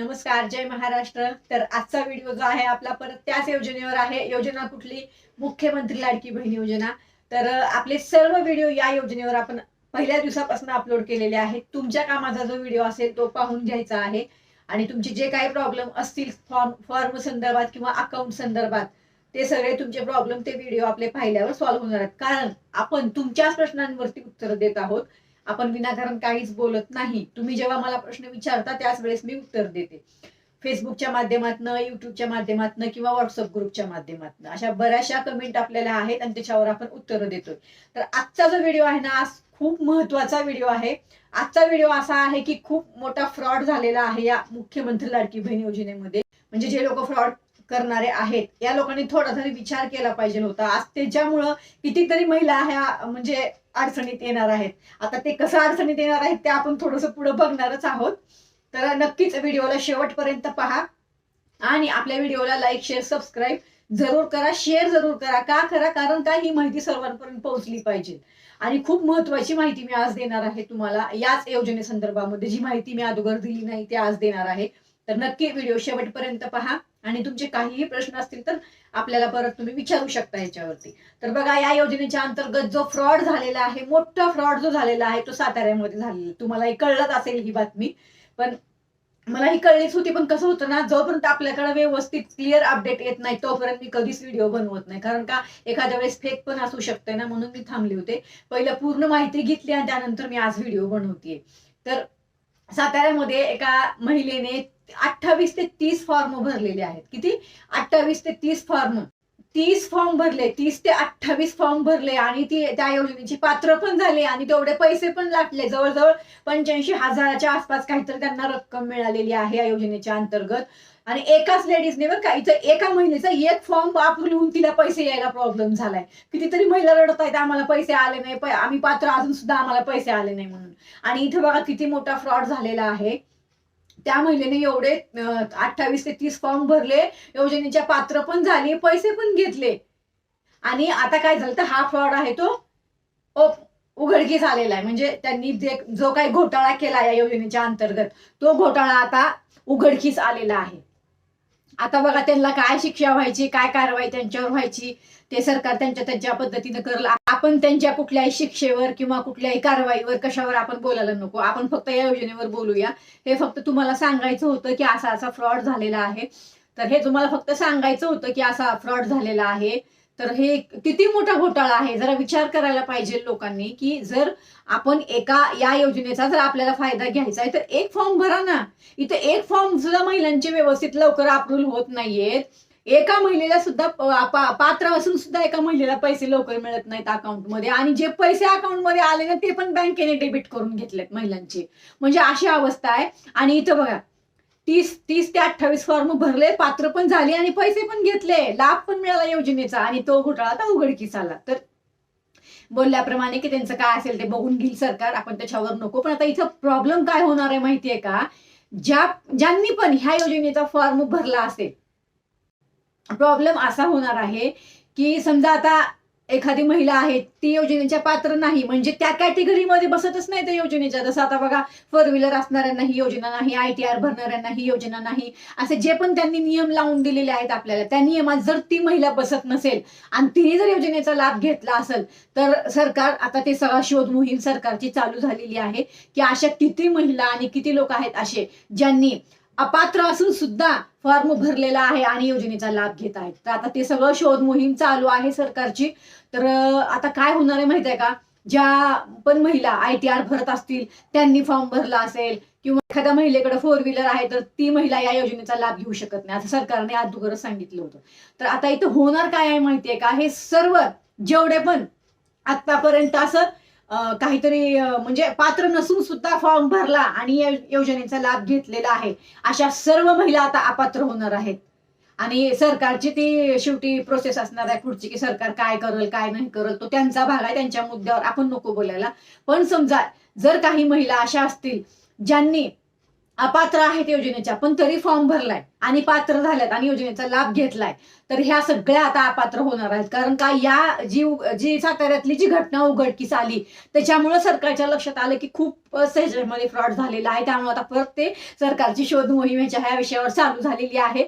नमस्कार जय महाराष्ट्र. तर आजचा व्हिडिओ जो आहे आपला परत त्याच योजनेवर आहे. योजना कुठली? मुख्यमंत्री लाडकी बहीण योजना. तर आपले सर्व व्हिडिओ या योजनेवर आपण पहिल्या दिवसापासून अपलोड केलेले आहेत. तुमच्या कामाचा जो व्हिडिओ असेल तो पाहून घ्यायचा आहे. आणि तुमचे जे काही प्रॉब्लेम असतील फॉर्म फॉर्म संदर्भात किंवा अकाउंट संदर्भात ते सगळे तुमचे प्रॉब्लेम ते व्हिडिओ आपले पाहिल्यावर सॉल्व्ह होणार आहेत. कारण आपण तुमच्याच प्रश्नांवरती उत्तर देत आहोत. आपण विनाकारण काहीच बोलत नाही. तुम्ही जेव्हा मला प्रश्न विचारता त्याच वेळेस मी उत्तर देते. फेसबुकच्या माध्यमातनं युट्यूबच्या माध्यमातनं किंवा व्हॉट्सअप ग्रुपच्या माध्यमातनं. अशा बऱ्याचशा कमेंट आपल्याला आहेत आणि त्याच्यावर आपण उत्तरं देतोय. तर आजचा जो व्हिडिओ आहे ना आज खूप महत्त्वाचा व्हिडिओ आहे. आजचा व्हिडिओ असा आहे की खूप मोठा फ्रॉड झालेला आहे या मुख्यमंत्री लाडकी बहीण योजनेमध्ये. म्हणजे जे लोक फ्रॉड करणारे आहेत. या लोकांनी थोडा तरी विचार केला पाहिजे होता आज त्याच्यामुळं कितीतरी महिला ह्या म्हणजे अडचणीत येणार आहेत. आता ते कसं अडचणीत येणार आहेत ते आपण थोडस पुढे बघणारच आहोत. तर नक्कीच व्हिडिओला शेवटपर्यंत पहा. आणि आपल्या व्हिडिओला लाईक शेअर सबस्क्राईब जरूर करा. शेअर जरूर करा. का करा? कारण का ही माहिती सर्वांपर्यंत पोहोचली पाहिजे. आणि खूप महत्वाची माहिती मी आज देणार आहे तुम्हाला. याच योजनेसंदर्भामध्ये जी माहिती मी अगोदर दिली नाही ती आज देणार आहे. तर नक्की व्हिडिओ शेवटपर्यंत पहा. आणि तुमचे काहीही प्रश्न असतील तर आपल्याला परत तुम्ही विचारू शकता याच्यावरती. तर बघा या योजनेच्या अंतर्गत जो फ्रॉड झालेला आहे मोठा फ्रॉड जो झालेला आहे तो साताऱ्यामध्ये झालेला तुम्हालाही कळलंच असेल ही बातमी. पण मला ही कळलीच होती पण कसं होतं ना जोपर्यंत आपल्याकडे व्यवस्थित क्लिअर अपडेट येत नाही तोपर्यंत मी कधीच व्हिडिओ बनवत नाही. कारण का एखाद्या वेळेस फेक पण असू शकते ना म्हणून मी थांबले होते. पहिलं पूर्ण माहिती घेतली आणि त्यानंतर मी आज व्हिडिओ बनवतीये. तर साताऱ्यामध्ये एका महिलेने अठ्ठावीस ते तीस फॉर्म भरलेले आहेत. किती? अठ्ठावीस ते तीस फॉर्म तीस फॉर्म भरले तीस ते अठ्ठावीस फॉर्म भरले आणि ती त्या योजनेची पात्र पण झाले आणि तेवढे पैसे पण लाटले. जवळजवळ पंच्याऐंशी हजाराच्या आसपास काहीतरी त्यांना रक्कम मिळालेली आहे या योजनेच्या अंतर्गत. आणि एकाच लेडीजने बरं का इथं एका महिलेचा एक फॉर्म वापरून तिला पैसे यायला प्रॉब्लेम झालाय. कितीतरी महिला रडत आहेत आम्हाला पैसे आले नाही पै- आम्ही पात्र अजून सुद्धा आम्हाला पैसे आले नाही म्हणून. आणि इथं बघा किती मोठा फ्रॉड झालेला आहे. त्या महिलेने एवढे अठ्ठावीस ते तीस फॉर्म भरले योजनेच्या पात्र पण झाले पैसे पण घेतले. आणि आता काय झालं तर हा फ्रॉड आहे तो उघडकी उघडकीस आलेला आहे. म्हणजे त्यांनी जे जो काही घोटाळा केला या योजनेच्या अंतर्गत तो घोटाळा आता उघडकीस आलेला आहे. आता बघा त्यांना काय शिक्षा व्हायची काय कारवाई त्यांच्यावर व्हायची ते सरकार त्यांच्या त्यांच्या पद्धतीनं करलं. आपण त्यांच्या कुठल्याही शिक्षेवर किंवा कुठल्याही कारवाईवर कशावर आपण बोलायला नको. आपण फक्त या योजनेवर बोलूया. हे फक्त तुम्हाला सांगायचं होतं की असा असा फ्रॉड झालेला आहे. तर हे तुम्हाला फक्त सांगायचं होतं की असा फ्रॉड झालेला आहे. तर हे किती मोठा घोटाळा आहे? जरा विचार करायला पाहिजे लोकांनी की जर आपण एका या योजनेचा जर आपल्याला फायदा घ्यायचा आहे तर एक फॉर्म भरा ना. इथे एक फॉर्म सुद्धा महिलांचे व्यवस्थित लवकर अप्रूव्ह होत नाहीयेत. एका महिलेला सुद्धा पात्र असून सुद्धा एका महिलेला पैसे लवकर मिळत नाहीत अकाउंटमध्ये. आणि जे पैसे अकाउंटमध्ये आले ना ते पण बँकेने डेबिट करून घेतलेत महिलांचे. म्हणजे अशी अवस्था आहे. आणि इथं बघा तीस तीस ते अठ्ठावीस फॉर्म भरले पात्र पण झाले आणि पैसे पण घेतले. लाभ पण मिळाला योजनेचा आणि तो घोटाळा आता उघडकीस आला. तर बोलल्याप्रमाणे की त्यांचं काय असेल ते बघून घेईल सरकार. आपण त्याच्यावर नको. पण आता इथं प्रॉब्लेम काय होणार आहे माहितीये का? ज्या ज्यांनी पण ह्या योजनेचा फॉर्म भरला असेल. प्रॉब्लेम असा होणार आहे की समजा आता एखादी महिला आहे ती योजनेच्या पात्र नाही म्हणजे त्या कॅटेगरीमध्ये बसतच नाही त्या योजनेच्या. जसं आता बघा फोर व्हीलर असणाऱ्यांना ही योजना नाही आय टी आर भरणाऱ्यांना ही योजना नाही. असे जे पण त्यांनी नियम लावून दिलेले आहेत आपल्याला त्या नियमात जर ती महिला बसत नसेल आणि तिने जर योजनेचा लाभ घेतला असेल तर सरकार आता ते सगळा शोध मोहीम सरकारची चालू झालेली आहे की अशा किती महिला आणि किती लोक आहेत असे ज्यांनी अपात्र असून सुद्धा फॉर्म भरलेला आहे आणि योजनेचा लाभ घेत आहेत. तर आता ते सगळं शोध मोहीम चालू आहे सरकारची. तर आता काय होणार आहे माहीत आहे का? ज्या पण महिला आय टी आर भरत असतील त्यांनी फॉर्म भरला असेल किंवा एखाद्या महिलेकडे फोर व्हीलर आहे तर ती महिला या योजनेचा लाभ घेऊ शकत नाही असं सरकारने अगोदरच सांगितलं होतं. तर आता इथं होणार काय आहे माहितीये का? हे सर्व जेवढे पण आतापर्यंत असं काहीतरी म्हणजे पात्र नसून सुद्धा फॉर्म भरला आणि या योजनेचा लाभ घेतलेला आहे. अशा सर्व महिला आता अपात्र होणार आहेत. आणि सरकारची ती शेवटी प्रोसेस असणार आहे पुढची की सरकार काय करेल काय नाही करेल तो त्यांचा भाग आहे त्यांच्या मुद्द्यावर आपण नको बोलायला. पण समजा जर काही महिला अशा असतील ज्यांनी अपात्र आहेत योजनेच्या पण तरी फॉर्म भरलाय आणि पात्र झाल्यात आणि योजनेचा लाभ घेतलाय. तर ह्या सगळ्या आता अपात्र होणार आहेत. कारण का या जी जी साताऱ्यातली जी घटना उघडकीस आली त्याच्यामुळे सरकारच्या लक्षात आलं की खूप ह्याच्यामध्ये फ्रॉड झालेला आहे. त्यामुळे आता परत ते सरकारची शोध मोहिमेच्या ह्या विषयावर चालू झालेली आहे.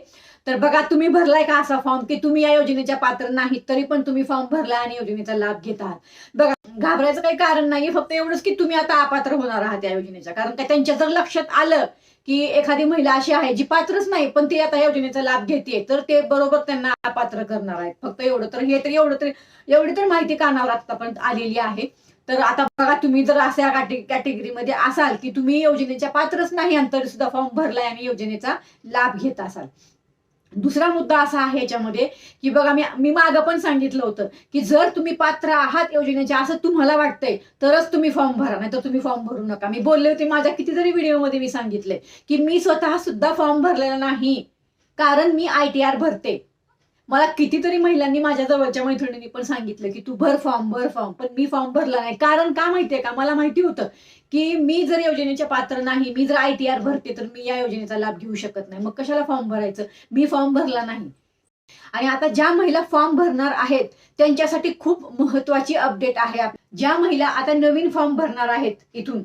तर बघा तुम्ही भरलाय का असा फॉर्म की तुम्ही या योजनेच्या पात्र नाहीत तरी पण तुम्ही फॉर्म भरलाय आणि योजनेचा लाभ घेत. आहात बघा घाबरायचं काही कारण नाही फक्त एवढंच की तुम्ही आता अपात्र होणार आहात या योजनेच्या कारण का त्यांच्या जर लक्षात आलं की एखादी महिला अशी आहे जी पात्रच नाही पण ती आता योजनेचा लाभ घेते तर ते बरोबर त्यांना अपात्र करणार आहेत. फक्त एवढं तर हे तर एवढं तर एवढी तर माहिती कानावर आतापर्यंत आलेली आहे. तर आता बघा तुम्ही जर अशा कॅटेगरीमध्ये असाल की तुम्ही योजनेच्या पात्रच नाही आणि तरी सुद्धा फॉर्म भरलाय आणि योजनेचा लाभ घेत असाल. दुसरा मुद्दा असा आहे याच्यामध्ये की बघा मी मी मागं पण सांगितलं होतं की जर तुम्ही पात्र आहात योजनेचे असं तुम्हाला वाटतंय तरच तुम्ही फॉर्म भरा नाही तर तुम्ही फॉर्म भरू नका. मी बोलले होते माझ्या कितीतरी व्हिडिओमध्ये मी सांगितले की मी स्वतः सुद्धा फॉर्म भरलेला नाही कारण मी आय टी आर भरते. मला कितीतरी महिलांनी माझ्या जवळच्या मैत्रिणींनी पण सांगितलं की तू भर फॉर्म भर फॉर्म पण मी फॉर्म भरला नाही. कारण का माहितीये का? मला माहिती होतं की मी जर योजनेच्या पात्र नाही मी जर आय टी आर भरते तर मी या योजनेचा लाभ घेऊ शकत नाही. मग कशाला फॉर्म भरायचं? मी फॉर्म भरला नाही. आणि आता ज्या महिला फॉर्म भरणार आहेत त्यांच्यासाठी खूप महत्वाची अपडेट आहे. ज्या महिला आता नवीन फॉर्म भरणार आहेत इथून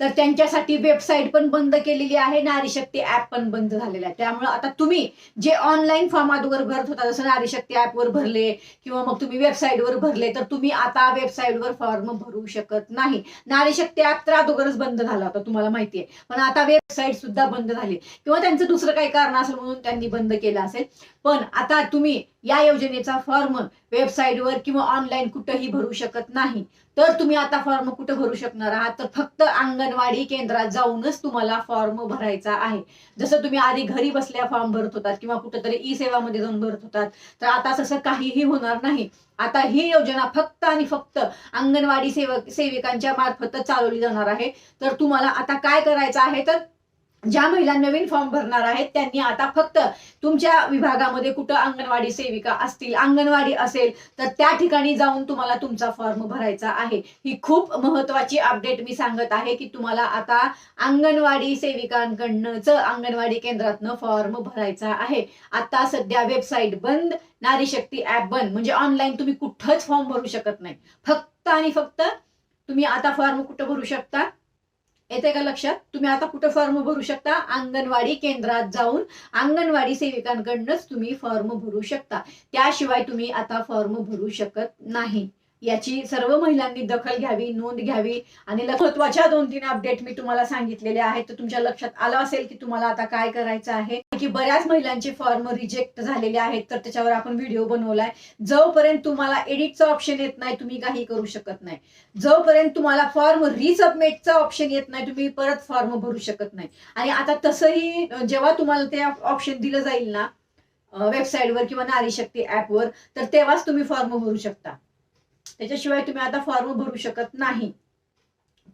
तर त्यांच्यासाठी वेबसाईट पण बंद केलेली आहे नारी शक्ती ऍप पण बंद झालेला आहे. त्यामुळे आता तुम्ही जे ऑनलाईन फॉर्म अगोदर भरत होता जसं नारी शक्ती ऍपवर भरले किंवा मग तुम्ही वेबसाईटवर भरले तर तुम्ही आता वेबसाईटवर फॉर्म भरू शकत नाही. नारी शक्ती ऍप तर अगोदरच बंद झाला होता तुम्हाला माहिती आहे. पण आता वेबसाईट सुद्धा बंद झाली. किंवा त्यांचं दुसरं काही कारण असेल म्हणून त्यांनी बंद केलं असेल. पण आता तुम्ही या योजनेचा फॉर्म वेबसाईटवर किंवा ऑनलाईन कुठंही भरू शकत नाही. तर तुम्ही आता फॉर्म कुठं भरू शकणार आहात? तर फक्त अंगणवाडी केंद्रात जाऊनच तुम्हाला फॉर्म भरायचा आहे. जसं तुम्ही आधी घरी बसल्या फॉर्म भरत होतात किंवा कुठंतरी ई सेवामध्ये जाऊन भरत होतात तर आता तसं काहीही होणार नाही. आता ही योजना फक्त आणि फक्त अंगणवाडी सेवक सेविकांच्या मार्फतच चालवली जाणार आहे. तर तुम्हाला आता काय करायचं आहे? तर ज्या महिला नवीन फॉर्म भरणार आहेत त्यांनी आता फक्त तुमच्या विभागामध्ये कुठं अंगणवाडी सेविका असतील अंगणवाडी असेल तर त्या ठिकाणी जाऊन तुम्हाला तुमचा फॉर्म भरायचा आहे. ही खूप महत्वाची अपडेट मी सांगत आहे की तुम्हाला आता अंगणवाडी सेविकांकडनंच अंगणवाडी केंद्रातनं फॉर्म भरायचा आहे. आता सध्या वेबसाईट बंद नारी शक्ती ऍप बंद म्हणजे ऑनलाईन तुम्ही कुठंच फॉर्म भरू शकत नाही. फक्त आणि फक्त तुम्ही आता फॉर्म कुठं भरू शकता? येते का लक्षात? तुम्ही आता कुठं फॉर्म भरू शकता? अंगणवाडी केंद्रात जाऊन अंगणवाडी सेविकांकडनंच तुम्ही फॉर्म भरू शकता. त्याशिवाय तुम्ही आता फॉर्म भरू शकत नाही. याची सर्व महिलांनी दखल घ्यावी नोंद घ्यावी आणि महत्त्वाच्या दोन तीन अपडेट मी तुम्हाला सांगितलेले आहेत. तर तुमच्या लक्षात आलं असेल की तुम्हाला आता काय करायचं आहे. की बऱ्याच महिलांचे फॉर्म रिजेक्ट झालेले आहेत तर त्याच्यावर आपण व्हिडिओ बनवलाय. जोपर्यंत तुम्हाला एडिटचं ऑप्शन येत नाही तुम्ही काही करू शकत नाही. जोपर्यंत तुम्हाला फॉर्म रिसबमिटचं ऑप्शन येत नाही तुम्ही परत फॉर्म भरू शकत नाही. आणि आता तसंही जेव्हा तुम्हाला ते ऑप्शन दिलं जाईल ना वेबसाईटवर किंवा नारी शक्ती ऍपवर तर तेव्हाच तुम्ही फॉर्म भरू शकता. त्याच्याशिवाय तुम्ही आता फॉर्म भरू शकत नाही.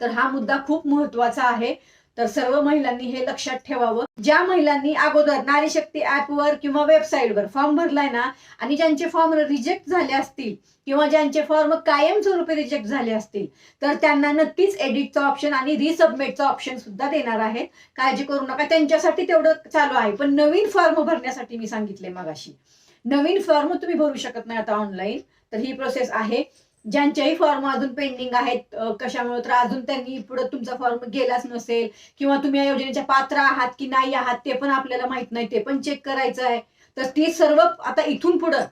तर हा मुद्दा खूप महत्त्वाचा आहे. तर सर्व महिलांनी हे लक्षात ठेवावं. ज्या महिलांनी अगोदर नारी शक्ती ऍपवर किंवा वेबसाईटवर फॉर्म भरलाय ना आणि ज्यांचे फॉर्म रिजेक्ट झाले असतील किंवा ज्यांचे फॉर्म कायमस्वरूपी रिजेक्ट झाले असतील तर त्यांना नक्कीच एडिटचा ऑप्शन आणि रिसबमिटचा ऑप्शन सुद्धा देणार आहेत. काळजी करू नका. त्यांच्यासाठी तेवढं चालू आहे. पण नवीन फॉर्म भरण्यासाठी मी सांगितले मगाशी. नवीन फॉर्म तुम्ही भरू शकत नाही आता ऑनलाईन तर ही प्रोसेस आहे. ज्यांच्याही फॉर्म अजून पेंडिंग आहेत कशामुळे तर अजून त्यांनी पुढे तुमचा फॉर्म गेलाच नसेल किंवा तुम्ही या योजनेच्या पात्र आहात की नाही आहात ते पण आपल्याला माहीत नाही ते पण चेक करायचं आहे. तर ते सर्व आता इथून पुढं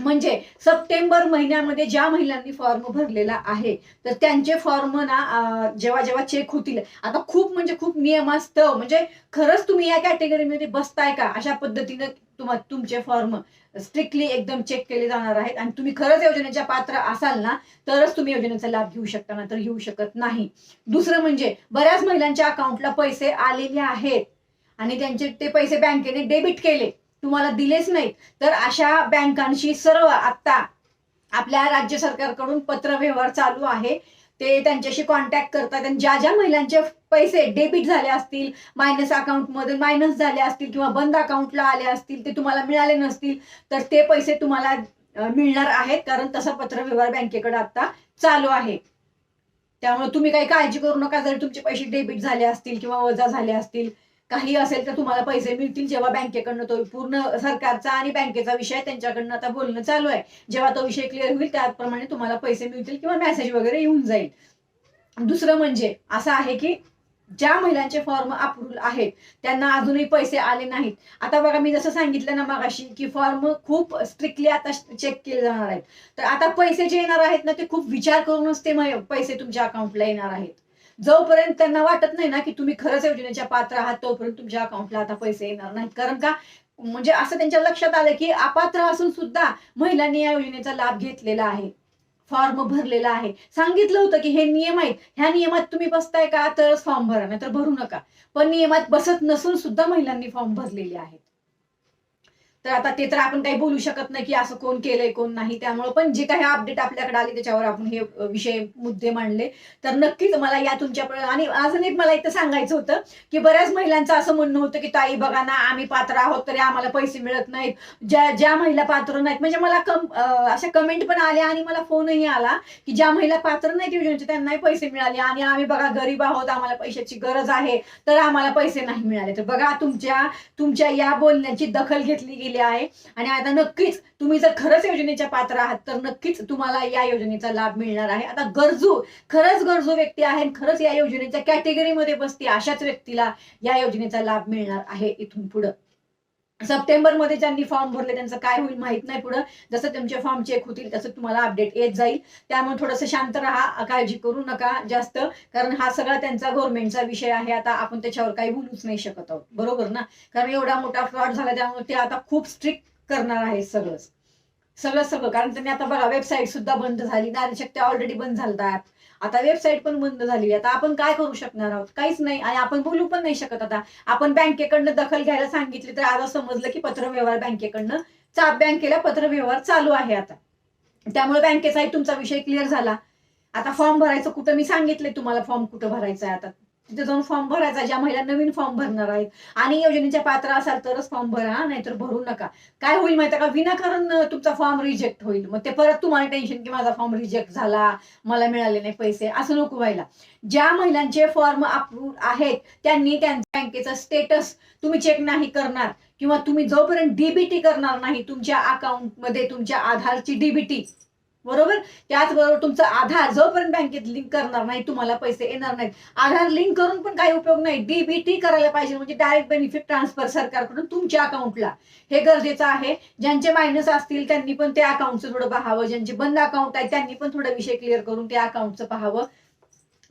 म्हणजे सप्टेंबर महिन्यामध्ये ज्या महिलांनी फॉर्म भरलेला आहे तर त्यांचे फॉर्म ना जेव्हा जेव्हा चेक होतील. आता खूप म्हणजे खूप नियमास्तव म्हणजे खरंच तुम्ही या कॅटेगरीमध्ये बसताय का? अशा पद्धतीनं तुम्हा तुमचे फॉर्म स्ट्रिक्टली एकदम चेक केले जाणार आहेत. आणि तुम्ही खरंच योजनेच्या पात्र असाल ना तरच तुम्ही योजनेचा लाभ घेऊ शकता ना तर घेऊ शकत नाही. दुसरं म्हणजे बऱ्याच महिलांच्या अकाउंटला पैसे आलेले आहेत. आणि त्यांचे ते पैसे बँकेने डेबिट केले. तुम्हाला दिलेच नाहीत. तर अशा बँकांशी सर्व आता आपल्या राज्य सरकारकडून पत्र व्यवहार चालू आहे. ते त्यांच्याशी कॉन्टॅक्ट करतात आणि ज्या ज्या महिलांचे पैसे डेबिट झाले असतील मायनस अकाउंटमध्ये मायनस झाले असतील किंवा बंद अकाउंटला आले असतील ते तुम्हाला मिळाले नसतील तर ते पैसे तुम्हाला मिळणार आहेत. कारण तसा पत्र व्यवहार बँकेकडे आता चालू आहे. त्यामुळे तुम्ही काही काळजी करू नका. जर तुमचे पैसे डेबिट झाले असतील किंवा वजा झाले असतील काही असेल तर तुम्हाला पैसे मिळतील जेव्हा बँकेकडनं तो पूर्ण सरकारचा आणि बँकेचा विषय त्यांच्याकडनं आता बोलणं चालू आहे. जेव्हा तो विषय क्लिअर होईल त्याप्रमाणे तुम्हाला पैसे मिळतील किंवा मेसेज वगैरे येऊन जाईल. दुसरं म्हणजे असं आहे की ज्या महिलांचे फॉर्म अप्रूव्ह आहेत त्यांना अजूनही पैसे आले नाहीत. आता बघा मी जसं सांगितलं ना मागाशी की फॉर्म खूप स्ट्रिक्टली आता चेक केले जाणार आहेत. तर आता पैसे जे येणार आहेत ना ते खूप विचार करूनच ते पैसे तुमच्या अकाउंटला येणार आहेत. जोपर्यंत त्यांना वाटत नाही ना की तुम्ही खरंच योजनेच्या पात्र आहात तोपर्यंत तुमच्या अकाउंटला आता पैसे येणार नाहीत. कारण का म्हणजे असं त्यांच्या लक्षात आलं की अपात्र असून सुद्धा महिलांनी या योजनेचा लाभ घेतलेला आहे. फॉर्म भरलेला आहे. सांगितलं होतं की हे नियम आहेत. ह्या नियमात तुम्ही बसताय का? तरच फॉर्म भरा नाही तर भरू नका. पण नियमात बसत नसून सुद्धा महिलांनी फॉर्म भरलेले आहेत. तर आता ते तर आपण काही बोलू शकत नाही की असं कोण केलंय कोण नाही. त्यामुळे पण जे काही अपडेट आपल्याकडे आले त्याच्यावर आपण हे विषय मुद्दे मांडले. तर नक्कीच मला या तुमच्या आणि अजून एक मला इथं सांगायचं होतं की बऱ्याच महिलांचं असं म्हणणं होतं की ताई बघा ना आम्ही पात्र आहोत तरी आम्हाला पैसे मिळत नाहीत. ज्या ज्या महिला पात्र नाहीत म्हणजे मला कम अशा कमेंट पण आल्या आणि मला फोनही आला की ज्या महिला पात्र नाहीत योजनेचे त्यांनाही पैसे मिळाले आणि आम्ही बघा गरीब आहोत आम्हाला पैशाची गरज आहे तर आम्हाला पैसे नाही मिळाले. तर बघा तुमच्या तुमच्या या बोलण्याची दखल घेतली गेली आहे. आणि आता नक्कीच तुम्ही जर खरंच योजनेच्या पात्र आहात तर नक्कीच तुम्हाला या योजनेचा लाभ मिळणार आहे. आता गरजू खरंच गरजू व्यक्ती आहे खरंच या योजनेच्या कॅटेगरीमध्ये बसते अशाच व्यक्तीला या योजनेचा लाभ मिळणार आहे इथून पुढं. सप्टेंबरमध्ये ज्यांनी फॉर्म भरले त्यांचं काय होईल माहीत नाही पुढं. जसं तुमचे फॉर्म चेक होतील तसं तुम्हाला अपडेट येत जाईल. त्यामुळे थोडंसं शांत राहा काळजी करू नका जास्त. कारण हा सगळा त्यांचा गव्हर्नमेंटचा विषय आहे. आता आपण त्याच्यावर काही बोलूच नाही शकत आहोत. बरोबर ना? कारण एवढा मोठा फ्रॉड झाला त्यामुळे ते आता खूप स्ट्रिक्ट करणार आहे सगळंच. सगळं सगळं. कारण त्यांनी आता बघा वेबसाईट सुद्धा बंद झाली. नारी शक्ती ऑलरेडी बंद झालं ऍप आता वेबसाईट पण बंद झाली आता आपण काय करू शकणार आहोत? काहीच नाही आणि आपण बोलू पण नाही शकत आता. आपण बँकेकडनं दखल घ्यायला सांगितली तर आता समजलं की पत्रव्यवहार बँकेकडनं चा बँकेला पत्रव्यवहार चालू आहे आता. त्यामुळे बँकेचाही तुमचा विषय क्लिअर झाला. आता फॉर्म भरायचं कुठं? मी सांगितलंय तुम्हाला फॉर्म कुठं भरायचा आहे आता. तिथे जाऊन फॉर्म भरायचा ज्या महिला नवीन फॉर्म भरणार आहेत. आणि योजनेच्या पात्र असाल तरच फॉर्म भरा नाहीतर भरू नका. काय होईल माहिती का? विनाकारण तुमचा फॉर्म रिजेक्ट होईल. मग ते परत तुम्हाला टेन्शन की माझा फॉर्म रिजेक्ट झाला मला मिळाले नाही पैसे. असं नको व्हायला. ज्या महिलांचे फॉर्म अप्रूव्ह आहेत त्यांनी त्यांच्या बँकेचा स्टेटस तुम्ही चेक नाही करणार किंवा तुम्ही जोपर्यंत डीबीटी करणार नाही तुमच्या अकाउंटमध्ये तुमच्या आधारची डीबीटी बरोबर? त्याचबरोबर तुमचं आधार जोपर्यंत बँकेत लिंक करणार नाही तुम्हाला पैसे येणार नाहीत. आधार लिंक करून पण काही उपयोग नाही. डीबीटी करायला पाहिजे म्हणजे डायरेक्ट बेनिफिट ट्रान्सफर सरकारकडून तुमच्या अकाउंटला हे गरजेचं आहे. ज्यांचे मायनस असतील त्यांनी पण त्या अकाउंटचं थोडं पाहावं ज्यांचे बंद अकाउंट आहे त्यांनी पण थोडं विषय क्लिअर करून त्या अकाउंटचं पाहावं.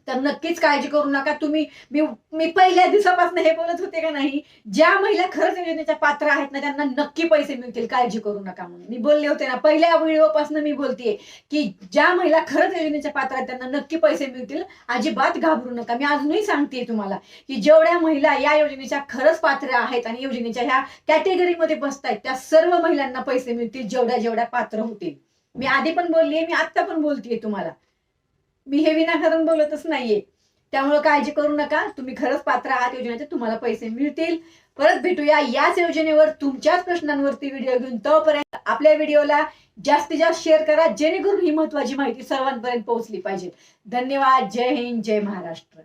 तर नक्कीच काळजी करू नका. तुम्ही मी मी पहिल्या दिवसापासून हे बोलत होते का नाही ज्या महिला खरंच योजनेच्या पात्र आहेत ना त्यांना नक्की पैसे मिळतील. काळजी करू नका म्हणून. मी बोलले होते ना पहिल्या व्हिडिओपासून मी बोलतेय की ज्या महिला खरंच योजनेच्या पात्र आहेत त्यांना नक्की पैसे मिळतील. अजिबात घाबरू नका. मी अजूनही सांगते तुम्हाला की जेवढ्या महिला या योजनेच्या खरंच पात्र आहेत आणि योजनेच्या ह्या कॅटेगरीमध्ये बसतायत त्या सर्व महिलांना पैसे मिळतील जेवढ्या जेवढ्या पात्र होतील. मी आधी पण बोललीये मी आत्ता पण बोलतेय तुम्हाला. मी हे विनाकारण बोलतच नाहीये. त्यामुळे काळजी करू नका. तुम्ही खरंच पात्र आहात योजनेचे. तुम्हाला पैसे मिळतील. परत भेटूया याच योजनेवर तुमच्याच प्रश्नांवरती व्हिडिओ घेऊन. तोपर्यंत आपल्या व्हिडिओला जास्तीत जास्त शेअर करा. जेणेकरून ही महत्वाची माहिती सर्वांपर्यंत पोहोचली पाहिजे. धन्यवाद. जय हिंद. जय महाराष्ट्र.